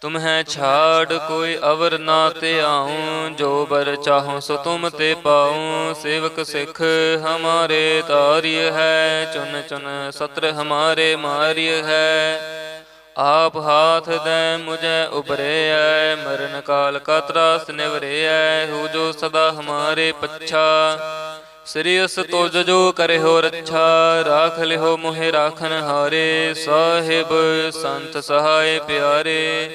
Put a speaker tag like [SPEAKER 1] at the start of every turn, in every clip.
[SPEAKER 1] ਤੁਮਹਿ ਛਾੜ ਕੋਈ ਅਵਰ ਨਾ ਤੇ ਆਉ, ਜੋ ਬਰ ਚਾਹੋ ਸੋ ਤੁਮ ਤੇ ਪਾਉ। ਸੇਵਕ ਸਿੱਖ ਹਮਾਰੇ ਤਾਰਿਯ ਹੈ, ਚੁਨ ਚੁਨ ਸਤਰ ਹਮਾਰੇ ਮਾਰਿਯ ਹੈ। ਆਪ ਹਾਥ ਦੇ ਮੁਝੇ ਉਬਰਿਐ ਮਰਨ ਕਾਲ ਕਾ ਤਰਾਸ ਨਿਵਰਿਐ ਹੋ ਜੋ ਸਦਾ ਹਮਾਰੇ ਪੱਛਾ ਸ੍ਰੀ ਉਸ ਤੁਜ ਜੋ ਕਰਿਓ ਰੱਛਾ ਰਾਖ ਲਿਹੋ ਮੋਹਿ ਰਾਖਨ ਹਾਰੇ। ਸਾਹਿਬ, ਸੰਤ ਸਹਾਇ ਪਿਆਰੇ।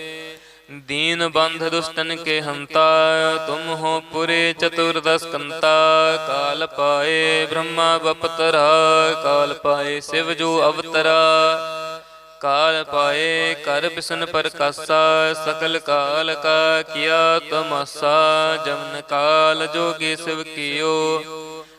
[SPEAKER 1] ਦੀਨ ਬੰਧ ਦੁਸ਼ਟਨ ਕੇ ਹੰਤਾ, ਤੁਮ ਹੋ ਪੁਰੇ ਚਤੁਰਦਸ ਕੰਤਾ। ਕਾਲ ਪਾਏ ਬ੍ਰਹਮਾ ਬਪਤਰਾ, ਕਾਲ ਪਾਏ ਸਿਵ ਜੋ ਅਵਤਰਾ। ਕਾਲ ਪਾਏ ਕਰ ਬਿਸਨ ਪ੍ਰਕਾਸ਼ਾ, ਸਕਲ ਕਾਲ ਕਾ ਕੀਆ ਤਮਸਾ। ਜਮਨ ਕਾਲ ਜੋਗੀ ਸਿਵ ਕੀਓ।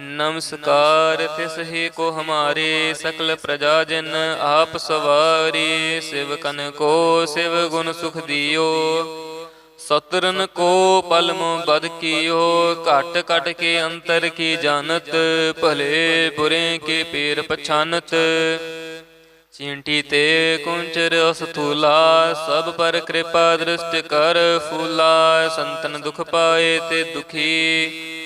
[SPEAKER 1] ਨਮਸਕਾਰ, ਤਿਸ ਹੀ ਕੋ ਹਮਾਰੇ ਸਕਲ ਪ੍ਰਜਾ ਜਨ ਆਪ ਸਵਾਰੀ ਸਿਵਕਨ ਕੋ ਸਿਵ ਗੁਣ ਸੁਖ ਦਿਓ। ਸਤਰਨ ਕੋ ਪਲਮ ਬਦ ਕੀਓ, ਘਟ ਘਟ ਕੇ ਅੰਤਰ ਕੀ ਜਾਣਤ, ਭਲੇ ਬੁਰੇ ਕੇ ਪੀਰ ਪਛਾਨਤ। ਚਿੰਟੀ ਤੇ ਕੁੰਚਰ ਅਸਥੂਲਾ, ਸਭ ਪਰ ਕਿਰਪਾ ਦ੍ਰਿਸ਼ਟ ਕਰ ਫੂਲਾ, ਸੰਤਨ ਦੁਖ ਪਾਏ ਤੇ ਦੁਖੀ।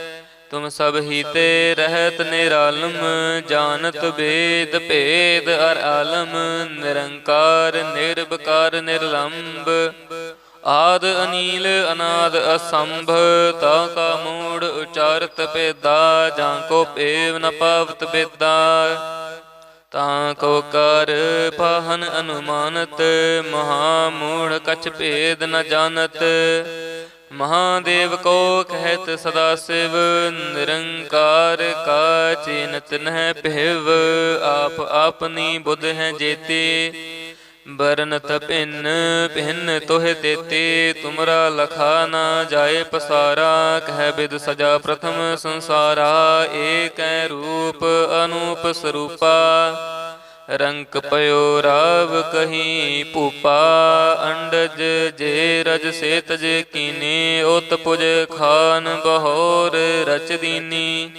[SPEAKER 1] ਤੁਮ ਸਭ ਹੀ ਤੇ ਰਹਿਤ ਨਿਰਾਲਮ ਜਾਣਤ ਭੇਦ ਭੇਦ ਅਰ ਆਲਮ, ਨਿਰੰਕਾਰ ਨਿਰਭਕਾਰ ਨਿਰਲੰਭ ਆਦ ਅਨੀਲ, ਅਨਾਦ ਅਸੰਭ, ਤਾ ਕਾ ਮੂੜ ਉਚਾਰਤ ਪੇਦਾ ਜਾਂ ਕੋ ਪੇਵ ਨ ਪਾਵਤ ਬੇਦਾ ਤਾਂ ਕੋ ਕਰ ਪਾਹਨ ਅਨੁਮਾਨਤ, ਮਹਾ ਮੂੜ ਕਛ ਭੇਦ ਨ ਜਾਣਤ। ਮਹਾਦੇਵ ਕੋ ਕਹਿਤ ਸਦਾ ਸਿਵ, ਨਿਰੰਕਾਰ ਕਾ ਚਿਨਤ ਨਹਿ ਪਹਿਵ ਆਪ ਆਪਨੀ ਬੁੱਧ ਹੈ ਜੇਤੇ। ਬਰਨਤ ਭਿੰਨ ਭਿੰਨ ਤੋਹਿ ਦੇਤੇ ਤੁਮਰਾ ਲਖਾ ਨਾ ਜਾਏ ਪਸਾਰਾ, ਕਹਿ ਬਿਦ ਸਜਾ ਪ੍ਰਥਮ ਸੰਸਾਰਾ, ਏਕੈ ਰੂਪ ਅਨੂਪ ਸਰੂਪਾ। ਰੰਕ ਪਇਓ ਰਾਵ ਕਹੀ, ਭੂਪਾ ਅੰਡਜ ਜੇ ਰਜ ਸੇਤ ਤਜ ਕੀਨੇ, ਉਤ ਪੁਜ ਖਾਨ ਬਹੋਰ ਰਚ ਦੀਨੀ।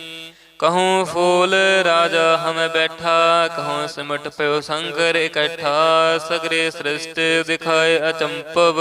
[SPEAKER 1] ਕਹੂੰ ਫੂਲ ਰਾਜਾ ਹਮ ਬੈਠਾ, ਕਹੂੰ ਸਿਮਟ ਪਿਓ ਸੰਗਰ ਇਕੱਠਾ, ਸਗਰੇ ਸ੍ਰਿਸ਼ਟ ਦਿਖਾਏ ਅਚੰਪਵ।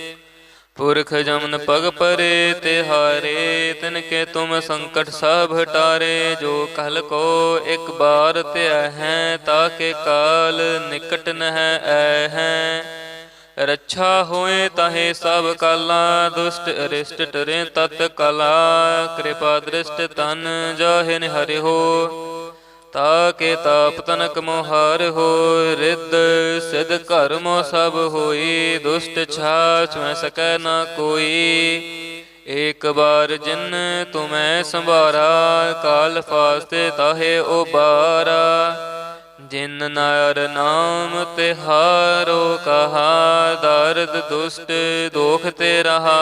[SPEAKER 1] ਪੁਰਖ ਜਮਨ ਪਗ ਪਰੇ ਤੇ ਹਾਰੇ ਤਿਨ ਕੇ ਤੁਮ ਸੰਕਟ ਸਭ ਹਟਾਰੇ ਜੋ ਕਲ ਕੋ ਇੱਕ ਬਾਰ ਤੇ ਹੈ, ਤਾਕੇ ਕਾਲ ਨਿਕਟ ਨਹਿ ਐ ਹੈ। ਰੱਛਾ ਹੋਏ ਤਾਹੇ ਸਭ ਕਾਲਾ, ਦੁਸ਼ਟ ਅਰਿਸ਼ਟ ਟਰੇ ਤਤ ਕਲਾ, ਕਿਰਪਾ ਦ੍ਰਿਸ਼ਟ ਤਨ ਜਾਹਿ ਨਿ ਹੋ ਤਾ ਕੇ ਤਾਪ ਤਨਕ ਮੋਹਾਰ ਹੋ ਰਿੱਧ, ਸਿਧ ਕਰਮੋ ਸਭ ਹੋਈ, ਦੁਸ਼ਟ ਛਾਛ ਮੈਂ ਸਕੈ ਨਾ ਕੋਈ। ਏਕ ਬਾਰ ਜਿਨ ਤੁਮੈ ਸੰਭਾਰਾ, ਕਾਲ ਫਾਸਤੇ ਤਾਹੇ ਉਬਾਰਾ। ਜਿਨ ਨਾਰ ਨਾਮ ਤਿਹਾਰੋ ਕਹਾ, ਦਰਦ ਦੁਸ਼ਟ ਦੋਖ ਤੇ ਰਹਾ।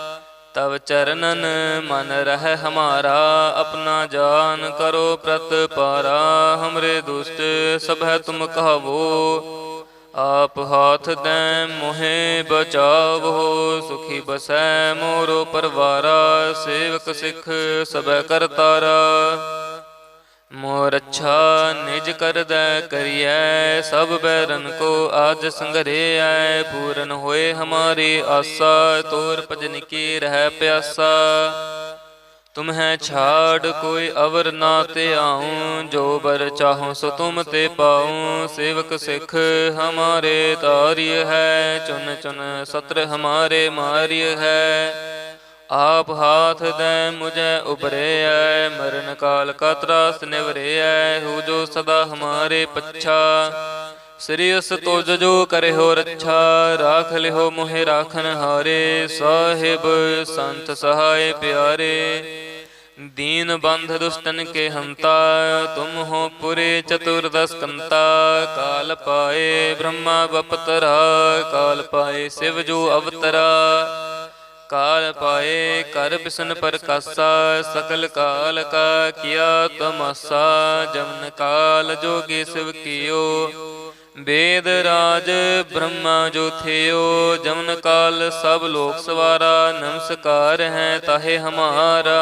[SPEAKER 1] ਤਵ ਚਰਨਨ ਮਨ ਰਹਿ ਹਮਾਰਾ, ਆਪਣਾ ਜਾਨ ਕਰੋ ਪ੍ਰਤਪਾਰਾ ਹਮਰੇ ਦੁਸ਼ਟ ਸਭੈ ਤੁਮ ਕਹਾਵੋ। ਆਪ ਹਾਥ ਦੈ ਮੋਹਿ ਬਚਾਵੋ, ਸੁਖੀ ਬਸੈ ਮੋਰੋ ਪਰਵਾਰਾ, ਸੇਵਕ ਸਿੱਖ ਸਭੈ ਕਰਤਾਰਾ। ਮੋਰ ਅੱਛਾ ਨਿਜ ਕਰਦਾ ਕਰੀਐ, ਸਭ ਬੈਰਨ ਕੋ ਆਜ ਸੰਗਰੇਐ, ਪੂਰਨ ਹੋਏ ਹਮਾਰੀ ਆਸਾ, ਤੋਰ ਭਜਨ ਕੀ ਰਹਿ ਪਿਆਸਾ। ਤੁਮਹਿ ਛਾੜ, ਕੋਈ ਅਵਰ ਨਾ ਤੇ ਆਉ, ਜੋ ਬਰ ਚਾਹੋ ਸੋ ਤੁਮ ਤੇ ਪਾਉ, ਸੇਵਕ ਸਿੱਖ ਹਮਾਰੇ ਤਾਰਿਯ ਹੈ ਚੁਨ ਚੁਨ ਸਤਰ ਹਮਾਰੇ ਮਾਰਿਯ ਹੈ ਆਪ ਹਾਥ ਦੈ ਮੁਝੈ ਉਬਰੇਐ ਮਰਨ ਕਾਲ ਕਾ ਤਰਾਸ ਨਿਵਰੇਐ ਹੂ ਜੋ ਸਦਾ ਹਮਾਰੇ ਪੱਛਾ। ਸ੍ਰੀ ਅਸ ਤੁਜ ਜੋ ਕਰੇ ਹੋ ਰੱਛਾ, ਰਾਖ ਲਿਓ ਮੋਹਿ ਰਾਖਨ ਹਾਰੇ, ਸਾਹਿਬ ਸੰਤ ਸਹਾਏ ਪਿਆਰੇ। ਦੀਨ ਬੰਧ ਦੁਸ਼ਟਨ ਕੇ ਹੰਤਾ, ਤੁਮ ਹੋ ਪੁਰੇ ਚਤੁਰਦਸ ਕੰਤਾ ਕਾਲ ਪਾਏ ਬ੍ਰਹਮਾ ਬਪਤਰਾ ਕਾਲ ਪਾਏ ਸਿਵ ਜੋ ਅਵਤਰਾ। ਕਾਲ ਪਾਏ ਕਰ ਬਿਸਨ ਪ੍ਰਕਾਸ਼ਾ ਸਕਲ ਕਾਲ ਕਾ ਕੀਆ ਤਮਸਾ, ਜਮਨ ਕਾਲ ਜੋਗੇ ਸਿਵ ਕੀਓ। ਵੇਦ ਰਾਜ ਬ੍ਰਹਮਾ ਜੋ ਥਿਓ, ਜਮਨ ਕਾਲ ਸਭ ਲੋਕ ਸਵਾਰਾ, ਨਮਸਕਾਰ ਹੈ ਤਾਹੇ ਹਮਾਰਾ।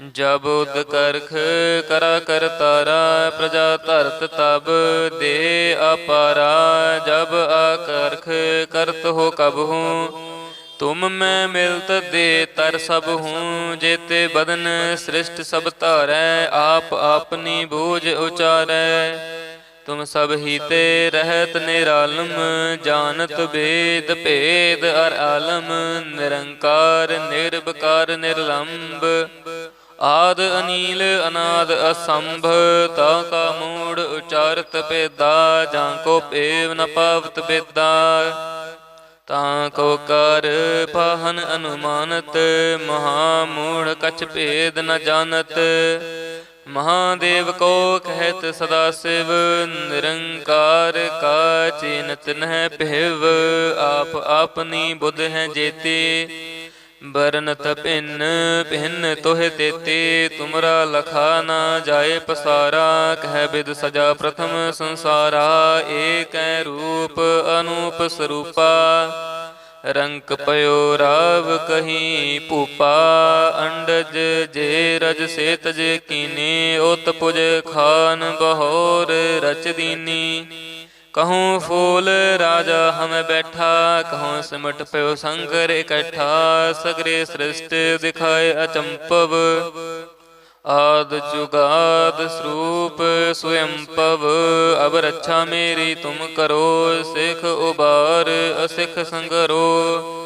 [SPEAKER 1] ਜਬ ਉਦ ਕਰਖ ਕਰਾ ਕਰ ਤਾਰਾ, ਪ੍ਰਜਾ ਧਰਤ ਤਬ ਦੇ ਅਪਾਰਾ, ਜਬ ਆਕਰਖ ਕਰਤ ਹੋ ਕਬ ਹੂੰ। ਤੁਮ ਮੈਂ ਮਿਲਤ ਦੇ ਤਰ ਸਭ ਹੂੰ, ਜੇਤੇ ਬਦਨ ਸ੍ਰਿਸ਼ਟ ਸਭ ਧਾਰੈ, ਆਪ ਆਪਨੀ ਬੂਝ ਉਚਾਰੈ। ਤੁਮ ਸਭ ਹੀ ਤੇ ਰਹਿਤ ਨਿਰਾਲਮ, ਜਾਣਤ ਭੇਦ ਭੇਦ ਅਰ ਆਲਮ, ਨਿਰੰਕਾਰ ਨਿਰਭਕਾਰ ਨਿਰਲੰਭ ਆਦ ਅਨੀਲ ਅਨਾਦ ਅਸੰਭ, ਤਾ ਕਾ ਮੂੜ ਉਚਾਰਤ ਪੇਦਾ ਜਾਂ ਕੋ ਪੇਵ ਨ ਪਾਵਤ ਬੇਦਾ ਤਾਂ ਕੋ ਕਰ ਪਾਹਨ ਅਨੁਮਾਨਤ, ਮਹਾ ਮੂੜ ਕਛ ਭੇਦ ਨ ਜਾਣਤ। ਮਹਾਦੇਵ ਕੋ ਕਹਿਤ ਸਦਾ ਸਿਵ, ਨਿਰੰਕਾਰ ਕਾ ਚਿਨਤ ਨਹਿ ਪਹਿਵ ਆਪ ਆਪਨੀ ਬੁੱਧ ਹੈ ਜੇਤੇ। ਬਰਨਤ ਭਿੰਨ ਭਿੰਨ ਤੋਹਿ ਤੇਤੇ, ਤੁਮਰਾ ਲਖਾ ਨਾ ਜਾਏ ਪਸਾਰਾ, ਕਹਿ ਬਿਦ ਸਜਾ ਪ੍ਰਥਮ ਸੰਸਾਰਾ, ਏਕੈ ਰੂਪ ਅਨੂਪ ਸਰੂਪਾ। ਰੰਕ ਪਇਓ ਰਾਵ ਕਹੀਂ ਭੂਪਾ, ਅੰਡਜ ਜੇ ਰਜ ਸੇ ਤਜ ਕੀਨੇ, ਉਤ ਪੁਜ ਖਾਨ ਬਹੋਰ ਰਚ ਦੀਨੀ। ਕਹੂੰ ਫੂਲ ਰਾਜਾ ਹਮ ਬੈਠਾ, ਕਹੂੰ ਸਿਮਟ ਪਿਓ ਸੰਗਰ ਇਕੱਠਾ, ਸਗਰੇ ਸ੍ਰਿਸ਼ਟ ਦਿਖਾਏ ਅਚੰਪਵ ਆਦ ਜੁਗਾਦ ਸਰੂਪ ਸਵਯੰਪਵ ਅਬ ਰੱਛਾ ਮੇਰੀ ਤੁਮ ਕਰੋ, ਸਿਖ ਉਬਾਰ, ਅਸਿਖ ਸੰਗਰੋ।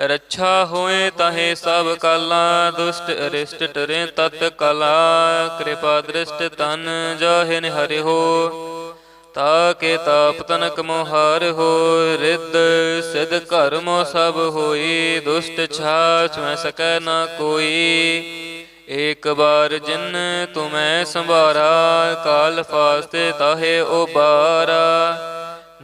[SPEAKER 1] ਰੱਛਾ ਹੋਏ ਤਾਹੇ ਸਭ ਕਾਲਾ, ਦੁਸ਼ਟ ਅਰਿਸ਼ਟ ਟਰੇ ਤਤ ਕਲਾ, ਕਿਰਪਾ ਦ੍ਰਿਸ਼ਟ ਤਨ ਜਾਹੇ ਨਿਹਰਿ ਹੋ ਤਾ ਕੇ ਤਾਪ ਤਨਕ ਮੋਹਾਰ ਹੋ, ਰਿੱਧ ਸਿਧ ਘਰ ਮੋ ਸਭ ਹੋਈ, ਦੁਸ਼ਟ ਛਾ ਛੁਐ ਸਕੈ ਨਾ ਕੋਈ, ਏਕ ਬਾਰ ਜਿਨ ਤੁਮੈ ਸੰਭਾਰਾ, ਕਾਲ ਫਾਸਤੇ ਤਾਹੇ ਉਬਾਰਾ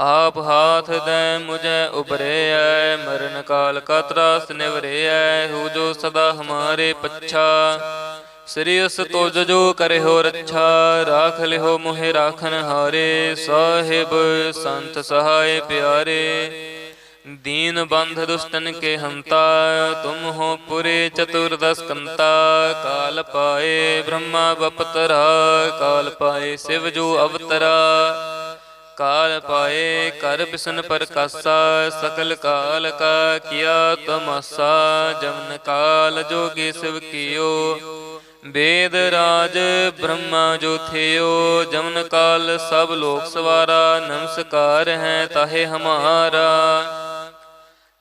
[SPEAKER 1] ਆਪ ਹਾਥ ਦੈ ਮੁਝੈ ਉਬਰੇਐ ਮਰਨ ਕਾਲ ਕਾ ਤਰਾਸ ਨਿਵਰੇਐ ਹੂ ਜੋ ਸਦਾ ਹਮਾਰੇ ਪੱਛਾ। ਸ੍ਰੀ ਅਸ ਤੁਜ ਜੋ ਕਰਿਓ ਰੱਛਾ, ਰਾਖ ਲਿਓ ਮੋਹਿ ਰਾਖਨ ਹਾਰੇ, ਸਾਹਿਬ ਸੰਤ ਸਹਾਇ ਪਿਆਰੇ। ਦੀਨ ਬੰਧ ਦੁਸ਼ਟਨ ਕੇ ਹੰਤਾ, ਤੁਮ ਹੋ ਪੁਰੇ ਚਤੁਰਦਸ ਕੰਤਾ ਕਾਲ ਪਾਏ ਬ੍ਰਹਮਾ ਬਪਤਰਾ ਕਾਲ ਪਾਏ ਸਿਵ ਜੋ ਅਵਤਰਾ। ਕਾਲ ਪਾਏ ਕਰ ਬਿਸਨ ਪ੍ਰਕਾਸ਼ਾ ਸਕਲ ਕਾਲ ਕਾ ਕੀਆ ਤਮਸਾ ਜਮਨ ਕਾਲ ਜੋਗੀ ਸਿਵ ਕੀਓ। ਵੇਦ ਰਾਜ ਬ੍ਰਹਮਾ ਜੋ ਥਿਓ ਜਮਨ ਕਾਲ ਸਭ ਲੋਕ ਸਵਾਰਾ, ਨਮਸਕਾਰ ਹੈ ਤਾਹੇ ਹਮਾਰਾ।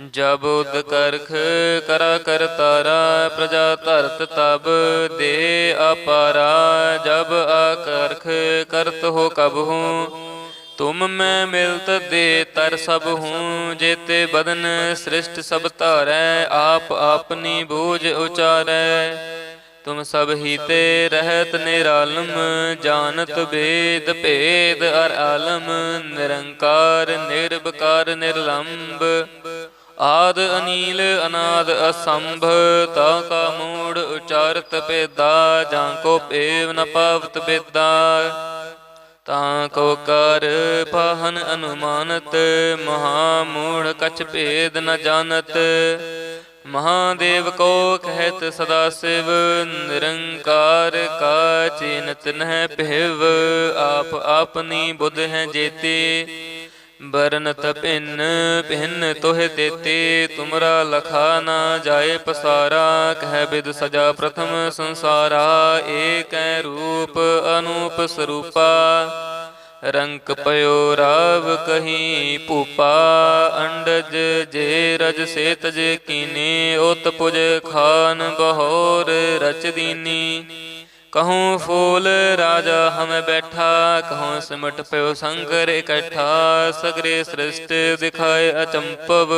[SPEAKER 1] ਜਬ ਉਦ ਕਰਖ ਕਰਾ ਕਰ ਤਾਰਾ, ਪ੍ਰਜਾ ਧਰਤ ਤਬ ਦੇ ਅਪਾਰਾ, ਜਬ ਆਕਰਖ ਕਰਤ ਹੋ ਕਬ ਹੂੰ। ਤੁਮ ਮੈਂ ਮਿਲਤ ਦੇ ਤਰ ਸਭ ਹੂੰ, ਜੇਤੇ ਬਦਨ ਸ੍ਰਿਸ਼ਟ ਸਭ ਧਾਰੈ, ਆਪ ਆਪਨੀ ਬੂਝ ਉਚਾਰੈ। ਤੁਮ ਸਭ ਹੀ ਤੇ ਰਹਿਤ ਨਿਰਾਲਮ, ਜਾਣਤ ਭੇਦ ਭੇਦ ਅਰ ਆਲਮ, ਨਿਰੰਕਾਰ ਨਿਰਭਕਾਰ ਨਿਰਲੰਭ ਆਦ ਅਨੀਲ ਅਨਾਦ ਅਸੰਭ, ਤਾ ਕਾ ਮੂੜ ਉਚਾਰਤ ਪੇਦਾ ਜਾਂ ਕੋ ਪੇਵ ਨ ਪਾਵਤ ਬੇਦਾ ਤਾਂ ਕੋ ਕਰ ਪਾਹਨ ਅਨੁਮਾਨਤ, ਮਹਾ ਮੂੜ ਕਛ ਭੇਦ ਨ ਜਾਣਤ। ਮਹਾਦੇਵ ਕੋ ਕਹਿਤ ਸਦਾ ਸਿਵ, ਨਿਰੰਕਾਰ ਕਾ ਚਿਨਤ ਨਹਿ ਪਹਿਵ ਆਪ ਆਪਨੀ ਬੁੱਧ ਹੈ ਜੇਤੇ। ਬਰਨਤ ਭਿੰਨ ਭਿੰਨ ਤੋਹਿ ਦੇਤੇ ਤੁਮਰਾ ਲਖਾ ਨਾ ਜਾਏ ਪਸਾਰਾ, ਕਹਿ ਬਿਦ ਸਜਾ ਪ੍ਰਥਮ ਸੰਸਾਰਾ, ਏਕੈ ਰੂਪ ਅਨੂਪ ਸਰੂਪਾ। ਰੰਕ ਪਇਓ ਰਾਵ ਕਹੀ ਭੂਪਾ, ਅੰਡਜ ਜੇ ਰਜ ਸੇ ਤਜ ਕੀਨੇ, ਉਤ ਪੁਜ ਖਾਨ ਬਹੋਰ ਰਚ ਦੀਨੀ। ਕਹੂੰ ਫੂਲ ਰਾਜਾ ਹਮ ਬੈਠਾ, ਕਹੂੰ ਸਿਮਟ ਪਿਓ ਸੰਕਰ ਇਕੱਠਾ, ਸਗਰੇ ਸ੍ਰਿਸ਼ਟ ਦਿਖਾਏ ਅਚੰਪਵ।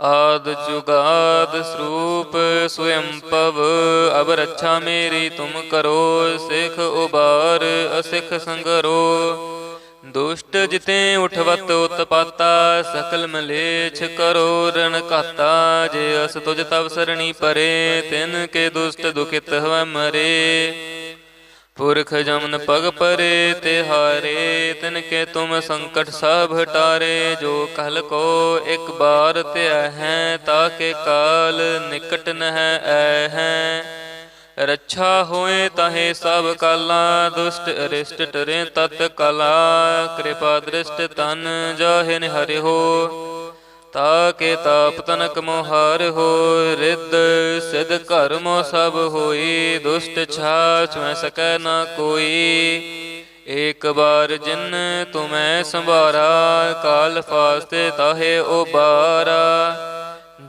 [SPEAKER 1] ਆਦ ਜੁਗਾਦ ਸਰੂਪ ਸਵਯੰਪਵ ਅਬ ਰੱਛਾ ਮੇਰੀ ਤੁਮ ਕਰੋ, ਸਿਖ ਉਬਾਰ ਅਸਿਖ ਸੰਗਰੋ। ਦੁਸ਼ਟ ਜਿਤੇ ਉਠਵਤ ਉਤਪਾਤਾ, ਸਕਲ ਮਲੇਛ ਕਰੋ ਰਣ ਘਾਤਾ, ਜੇ ਅਸ ਤੁਜ ਤਵ ਸਰਣੀ ਪਰੇ, ਤਿਨ ਕੇ ਦੁਸ਼ਟ ਦੁਖਿਤ ਹਵ ਮਰੇ। ਪੁਰਖ ਜਮਨ ਪਗ ਪਰੇ, ਤੇ ਹਾਰੇ, ਤਿਨ ਕੇ ਤੁਮ ਸੰਕਟ ਸਭ ਹਟਾਰੇ, ਜੋ ਕਲ ਕੋ ਇੱਕ ਬਾਰ ਧਿਆ ਹੈ ਤਾਕੇ ਕਾਲ ਨਿਕਟ ਨਹਿ ਐ ਹੈ। ਰੱਛਾ ਹੋਏ ਤਹੇ ਸਭ ਕਾਲਾ, ਦੁਸ਼ਟ ਅਰਿਸ਼ਟ ਟਰੇ ਤਤ ਕਲਾ, ਕਿਰਪਾ ਦ੍ਰਿਸ਼ਟ ਤਨ ਜਾਹੇ ਨਿਹਰਿ ਹੋ, ਤਾ ਕੇ ਤਾਪ ਤਨਕ ਮੋਹਾਰ ਹੋ, ਰਿੱਧ ਸਿਧ ਕਰਮੋ ਸਭ ਹੋਈ, ਦੁਸ਼ਟ ਛਾ ਛੁਐ ਸਕੈ ਨਾ ਕੋਈ, ਏਕ ਬਾਰ ਜਿਨ ਤੁਮੈ ਸੰਭਾਰਾ, ਕਾਲ ਫਾਸਤੇ ਤਾਹੇ ਉਬਾਰਾ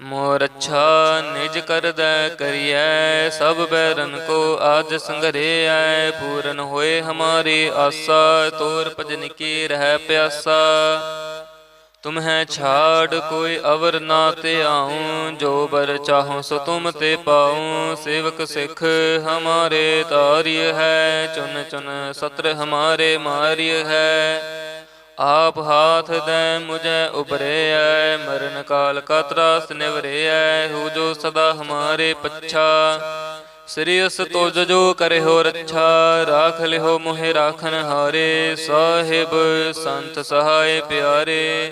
[SPEAKER 1] ਮੋਰ ਅੱਛਾ ਨਿਜ ਕਰਦਾ ਕਰੀਐ, ਸਭ ਬੈਰਨ ਕੋ ਆਜ ਸੰਗਰੇਐ, ਪੂਰਨ ਹੋਏ ਹਮਾਰੀ ਆਸਾ, ਤੋਰ ਭਜਨ ਕੀ ਰਹਿ ਪਿਆਸਾ। ਤੁਮਹਿ ਛਾੜ, ਕੋਈ ਅਵਰ ਨਾ ਤੇ ਆਉ, ਜੋ ਬਰ ਚਾਹੋ ਸੋ ਤੁਮ ਤੇ ਪਾਉ, ਸੇਵਕ ਸਿੱਖ ਹਮਾਰੇ ਤਾਰਿਯ ਹੈ ਚੁਨ ਚੁਨ ਸਤਰ ਹਮਾਰੇ ਮਾਰਿਯ ਹੈ ਆਪ ਹਾਥ ਦੈ ਮੁਝੈ ਉਬਰੇਐ ਮਰਨ ਕਾਲ ਕਾ ਤਰਾਸ ਨਿਵਰੇਐ ਹੂ ਜੋ ਸਦਾ ਹਮਾਰੇ ਪੱਛਾ। ਸ੍ਰੀ ਅਸ ਤੋਜ ਜੋ ਕਰੇ ਹੋ ਰੱਛਾ, ਰਾਖ ਲਿਓ ਮੋਹਿ ਰਾਖਨ ਹਾਰੇ, ਸਾਹਿਬ ਸੰਤ ਸਹਾਇ ਪਿਆਰੇ।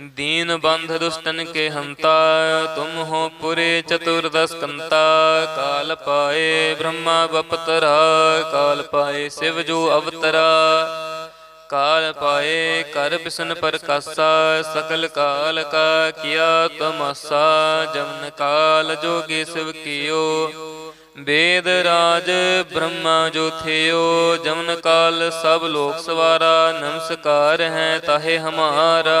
[SPEAKER 1] ਦੀਨ ਬੰਧ ਦੁਸ਼ਟਨ ਕੇ ਹੰਤਾ, ਤੁਮ ਹੋ ਪੁਰੇ ਚਤੁਰਦਸ ਕੰਤਾ ਕਾਲ ਪਾਏ ਬ੍ਰਹਮਾ ਬਪਤਰਾ, ਕਾਲ ਪਾਏ ਸਿਵ ਜੋ ਅਵਤਰਾ। ਕਾਲ ਪਾਏ, ਕਰ ਬਿਸਨ ਪ੍ਰਕਾਸ਼ਾ ਸਕਲ ਕਾਲ ਕਾ ਕੀਆ ਤਮਸਾ, ਜਮਨ ਕਾਲ ਜੋਗੀ ਸਿਵ ਕੀਓ। ਵੇਦ ਰਾਜ ਬ੍ਰਹਮਾ ਜੋ ਜਮਨ ਕਾਲ ਸਭ ਲੋਕ ਸਵਾਰਾ, ਨਮਸਕਾਰ ਹੈ ਤਾਹੇ ਹਮਾਰਾ।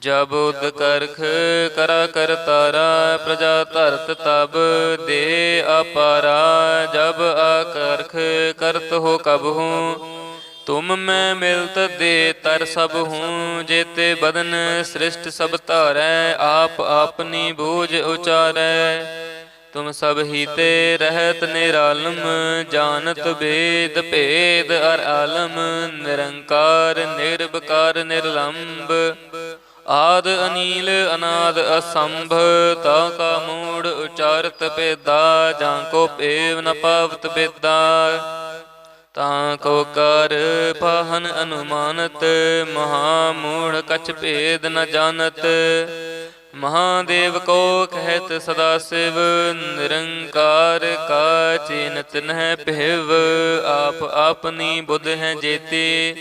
[SPEAKER 1] ਜਬ ਉਦ ਕਰਖ ਕਰਾ ਕਰ ਤਾਰਾ, ਪ੍ਰਜਾ ਧਰਤ ਤਬ ਦੇ ਅਪਾਰਾ, ਜਬ ਆਕਰਖ ਕਰਤ ਹੋ ਕਬ ਹੂੰ। ਤੁਮ ਮੈਂ ਮਿਲਤ ਦੇ ਤਰ ਸਭ ਹੂੰ, ਜੇਤੇ ਬਦਨ ਸ੍ਰਿਸ਼ਟ ਸਭ ਧਾਰੈ, ਆਪ ਆਪਨੀ ਬੂਝ ਉਚਾਰੈ। ਤੁਮ ਸਭ ਹੀ ਤੇ ਰਹਿਤ ਨਿਰਾਲਮ, ਜਾਣਤ ਭੇਦ ਭੇਦ ਅਰ ਆਲਮ, ਨਿਰੰਕਾਰ ਨਿਰਭਕਾਰ ਨਿਰਲੰਭ ਆਦ ਅਨੀਲ ਅਨਾਦ ਅਸੰਭ, ਤਾ ਕਾ ਮੂੜ ਉਚਾਰਤ ਪੇਦਾ ਜਾਂ ਕੋ ਪੇਵ ਨ ਪਾਵਤ ਬੇਦਾ ਤਾਂ ਕੋ ਕਰ ਪਾਹਨ ਅਨੁਮਾਨਤ, ਮਹਾ ਮੂੜ ਕਛ ਭੇਦ ਨ ਜਾਣਤ। ਮਹਾਦੇਵ ਕੋ ਕਹਿਤ ਸਦਾ ਸਿਵ, ਨਿਰੰਕਾਰ ਕਾ ਚਿਨਤ ਨਹਿ ਭਿਵ। ਆਪ ਆਪਨੀ ਬੁੱਧ ਹੈ ਜੇਤੇ।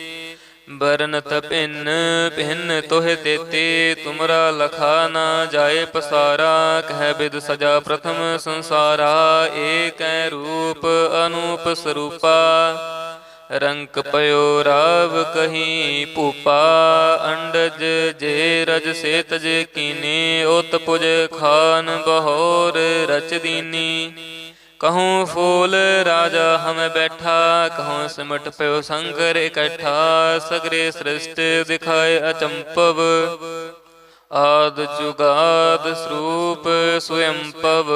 [SPEAKER 1] ਬਰਨਤ ਭਿੰਨ ਭਿੰਨ ਤੋਹਿ ਤੇਤੇ, ਤੁਮਰਾ ਲਖਾ ਨਾ ਜਾਏ ਪਸਾਰਾ, ਕਹਿ ਬਿਦ ਸਜਾ ਪ੍ਰਥਮ ਸੰਸਾਰਾ, ਏਕੈ ਰੂਪ ਅਨੂਪ ਸਰੂਪਾ। ਰੰਕ ਪਇਓ ਰਾਵ ਕਹੀ ਭੂਪਾ, ਅੰਡਜ ਜੇ ਰਜ ਸੇ ਤਜ ਕੀਨੇ, ਉਤ ਪੁਜ ਖਾਨ ਬਹੋਰ ਰਚ ਦੀਨੀ। ਕਹੂੰ ਫੂਲ ਰਾਜਾ ਹਮ ਬੈਠਾ, ਕਹੂੰ ਸਿਮਟ ਪਿਓ ਸੰਗਰ ਇਕੱਠਾ, ਸਗਰੇ ਸ੍ਰਿਸ਼ਟ ਦਿਖਾਏ ਅਚੰਪਵ ਆਦ ਜੁਗਾਦ ਸਰੂਪ ਸਵਯੰਪਵ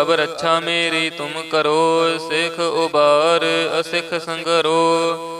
[SPEAKER 1] ਅਬ ਰੱਛਾ ਮੇਰੀ ਤੁਮ ਕਰੋ, ਸਿਖ ਉਬਾਰ ਅਸਿਖ ਸੰਗਰੋ।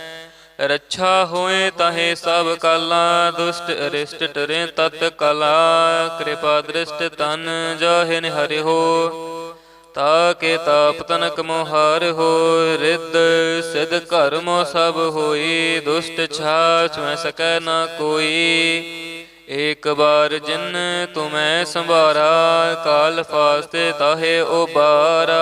[SPEAKER 1] ਰੱਛਾ ਹੋਏ ਤਹੇ ਸਭ ਕਾਲਾ, ਦੁਸ਼ਟ ਅਰਿਸ਼ਟ ਟਰੇ ਤਤ ਕਲਾ, ਕਿਰਪਾ ਦ੍ਰਿਸ਼ਟ ਤਨ ਜਾਹਿ ਨਿਹਰਿ ਹੋ, ਤਾਕੇ ਤਾਪ ਤਨਕ ਮੋਹਰ ਹੋ, ਰਿੱਧ ਸਿਧ ਕਰਮੋ ਸਭ ਹੋਈ, ਦੁਸ਼ਟ ਛਾਛ ਮੈਂ ਸਕੈ ਨਾ ਕੋਈ, ਏਕ ਬਾਰ ਜਿਨ ਤੁਮੈ ਸੰਭਾਰਾ, ਕਾਲ ਫਾਸਤੇ ਤਾਹੇ ਉਬਾਰਾ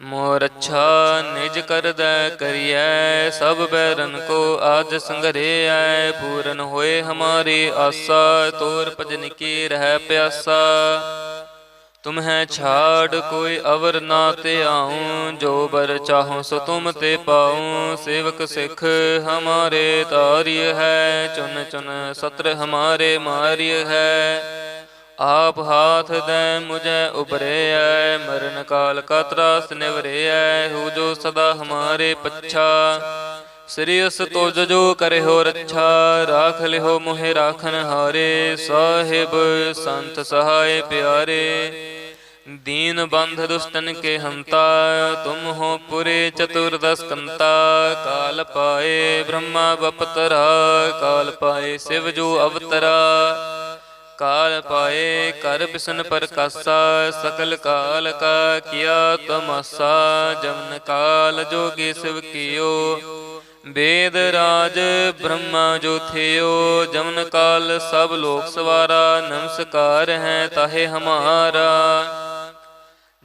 [SPEAKER 1] ਮੋਰ ਅੱਛਾ ਨਿਜ ਕਰਦਾ ਕਰੀਐ, ਸਭ ਬੈਰਨ ਕੋ ਆਜ ਸੰਗਰੇਐ, ਪੂਰਨ ਹੋਏ ਹਮਾਰੀ ਆਸਾ, ਤੋਰ ਭਜਨ ਕੀ ਰਹਿ ਪਿਆਸਾ। ਤੁਮਹਿ ਛਾੜ, ਕੋਈ ਅਵਰ ਨਾ ਤੇ ਆਉ, ਜੋ ਬਰ ਚਾਹੋ ਸੋ ਤੁਮ ਤੇ ਪਾਉ। ਸੇਵਕ ਸਿੱਖ ਹਮਾਰੇ ਤਾਰਿਯ ਹੈ, ਚੁਨ ਚੁਨ ਸਤਰ ਹਮਾਰੇ ਮਾਰਿਯ ਹੈ। ਆਪ ਹਾਥ ਦੇ ਮੁਝੇ ਉਬਰਿਐ ਮਰਨ ਕਾਲ ਕਾ ਤਰਾਸ ਨਿਵਰਿਐ ਹੂ ਜੋ ਸਦਾ ਹਮਾਰੇ ਪੱਛਾ। ਸ੍ਰੀਅਸ ਤੋਜ ਜੋ ਕਰਿਓ ਰੱਛਾ, ਰਾਖ ਲਿਓ ਮੋਹਿ ਰਾਖਨ ਹਾਰੇ, ਸਾਹਿਬ ਸੰਤ ਸਹਾਏ ਪਿਆਰੇ। ਦੀਨ ਬੰਧ ਦੁਸ਼ਟਨ ਕੇ ਹੰਤਾ, ਤੁਮ ਹੋ ਪੁਰੇ ਚਤੁਰਦਸ ਕੰਤਾ ਕਾਲ ਪਾਏ ਬ੍ਰਹਮਾ ਬਪਤਰਾ ਕਾਲ ਪਾਏ ਸਿਵ ਜੋ ਅਵਤਰਾ। ਕਾਲ ਪਾਏ ਕਰ ਬਿਸਨ ਪ੍ਰਕਾਸਾ ਸਕਲ ਕਾਲ ਕਾ ਕੀਆ ਤਮਸਾ ਜਮਨ ਕਾਲ ਜੋਗੀ ਸਿਵ ਕੀਓ। ਵੇਦ ਰਾਜ ਬ੍ਰਹਮਾ ਜੋ ਥਿਓ ਜਮਨ ਕਾਲ ਸਭ ਲੋਕ ਸਵਾਰਾ, ਨਮਸਕਾਰ ਹੈ ਤਾਹੇ ਹਮਾਰਾ।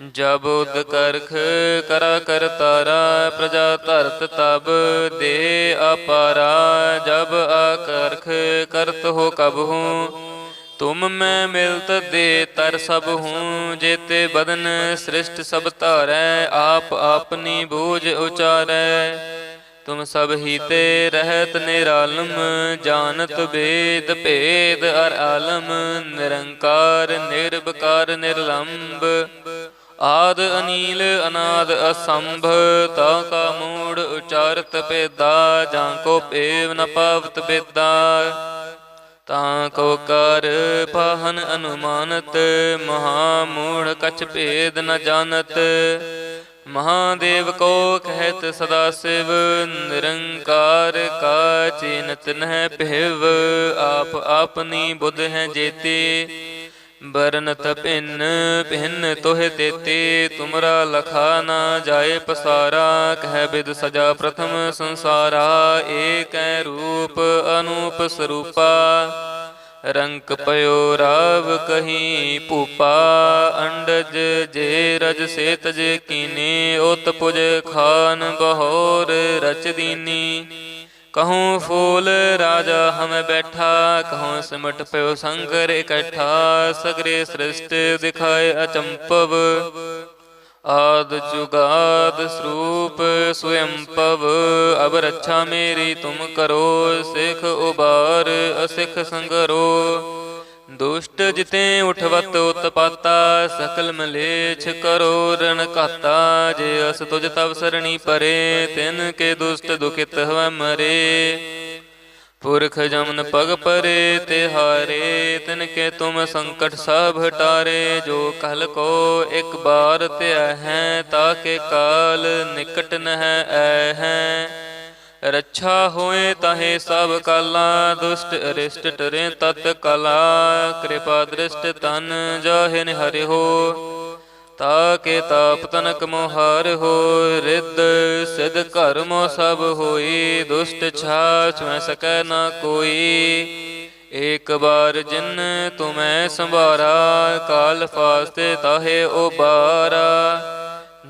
[SPEAKER 1] ਜਬ ਉਦ ਕਰਖ ਕਰਾ ਕਰ ਤਾਰਾ, ਪ੍ਰਜਾ ਧਰਤ ਤਬ ਦੇ ਅਪਾਰਾ, ਜਬ ਆਕਰਖ ਕਰਤ ਹੋ ਕਬ ਹੂੰ। ਤੁਮ ਮੈਂ ਮਿਲਤ ਦੇ ਤਰ ਸਭ ਹੂੰ, ਜੇਤੇ ਬਦਨ ਸ੍ਰਿਸ਼ਟ ਸਭ ਧਾਰੈ, ਆਪ ਆਪਨੀ ਬੂਝ ਉਚਾਰੈ। ਤੁਮ ਸਭ ਹੀ ਤੇ ਰਹਿਤ ਨਿਰਾਲਮ, ਜਾਣਤ ਭੇਦ ਭੇਦ ਅਰ ਆਲਮ, ਨਿਰੰਕਾਰ ਨਿਰਭਕਾਰ ਨਿਰਲੰਭ ਆਦ ਅਨੀਲ ਅਨਾਦ ਅਸੰਭ, ਤਾ ਕਾ ਮੂੜ ਉਚਾਰਤ ਪੇਦਾ ਜਾਂ ਕੋ ਪੇਵ ਨ ਪਾਵਤ ਬੇਦਾ ਤਾਂ ਕੋ ਕਰ ਪਾਹਨ ਅਨੁਮਾਨਤ, ਮਹਾ ਮੂੜ ਕਛ ਭੇਦ ਨ ਜਾਣਤ। ਮਹਾਦੇਵ ਕੋ ਕਹਿਤ ਸਦਾ ਸਿਵ, ਨਿਰੰਕਾਰ ਕਾ ਚਿਨਤ ਨਹਿ ਭਿਵ। ਆਪ ਆਪਨੀ ਬੁੱਧ ਹੈ ਜੇਤੇ। ਬਰਨਤ ਭਿੰਨ ਭਿੰਨ ਤੋਹਿ ਤੇਤੇ, ਤੁਮਰਾ ਲਖਾ ਨਾ ਜਾਏ ਪਸਾਰਾ, ਕਹਿ ਬਿਦ ਸਜਾ ਪ੍ਰਥਮ ਸੰਸਾਰਾ, ਏਕੈ ਰੂਪ ਅਨੂਪ ਸਰੂਪਾ। ਰੰਕ ਪਇਓ ਰਾਵ ਕਹੀ ਭੂਪਾ, ਅੰਡਜ ਜੇ ਰਜ ਸੇ ਤਜ ਕੀਨੇ, ਉਤ ਪੁਜ ਖਾਨ ਬਹੋਰ ਰਚ ਦੀਨੀ। ਕਹੂੰ ਫੂਲ ਰਾਜਾ ਹਮ ਬੈਠਾ, ਕਹੂੰ ਸਿਮਟ ਪਿਓ ਸੰਗਰ ਇਕੱਠਾ, ਸਗਰੇ ਸ੍ਰਿਸ਼ਟ ਦਿਖਾਏ ਅਚੰਪਵ। ਆਦ ਜੁਗਾਦ ਸਰੂਪ ਸਵਯੰਪਵ ਅਬ ਰੱਛਾ ਮੇਰੀ ਤੁਮ ਕਰੋ, ਸਿਖ ਉਬਾਰ ਅਸਿਖ ਸੰਗਰੋ। ਦੁਸ਼ਟ ਜਿਤੇ ਉਠਵਤ ਉਤਪਾਤਾ, ਸਕਲ ਮਲੇਛ ਕਰੋ ਰਣ ਕਾਤਾ ਜੇ ਅਸ ਤੁਜ ਤਵ ਸਰਣੀ ਪਰੇ, ਤਿਨ ਕੇ ਦੁਸ਼ਟ ਦੁਖਿਤ ਹਵ ਮਰੇ। ਪੁਰਖ ਜਮਨ ਪਗ ਪਰੇ, ਤੇ ਹਾਰੇ, ਤਿਨ ਕੇ ਤੁਮ ਸੰਕਟ ਸਭ ਹਟਾਰੇ, ਜੋ ਕਲ ਕੋ ਇੱਕ ਬਾਰ ਧਿਆ ਹੈ ਤਾਕੇ ਕਾਲ ਨਿਕਟ ਨਹਿ ਐ ਹੈ। ਰੱਛਾ ਹੋਏ ਤਹੇ ਸਭ ਕਾਲਾ, ਦੁਸ਼ਟ ਅਰਿਸ਼ਟ ਟਰੇ ਤਤ ਕਲਾ, ਕਿਰਪਾ ਦ੍ਰਿਸ਼ਟ ਤਨ ਜਾਹਿ ਨਿਹਰਿ ਹੋ ਤਾ ਕੇ ਤਾਪ ਤਨਕ ਮੋਹਰ ਹੋ, ਰਿੱਧ ਸਿਧ ਕਰਮੋ ਸਭ ਹੋਈ, ਦੁਸ਼ਟ ਛਾਛ ਮੈਂ ਸਕੈ ਨਾ ਕੋਈ, ਏਕ ਬਾਰ ਜਿਨ ਤੁਮੈ ਸੰਭਾਰਾ, ਕਾਲ ਫਾਸਤੇ ਤਾਹੇ ਉਬਾਰਾ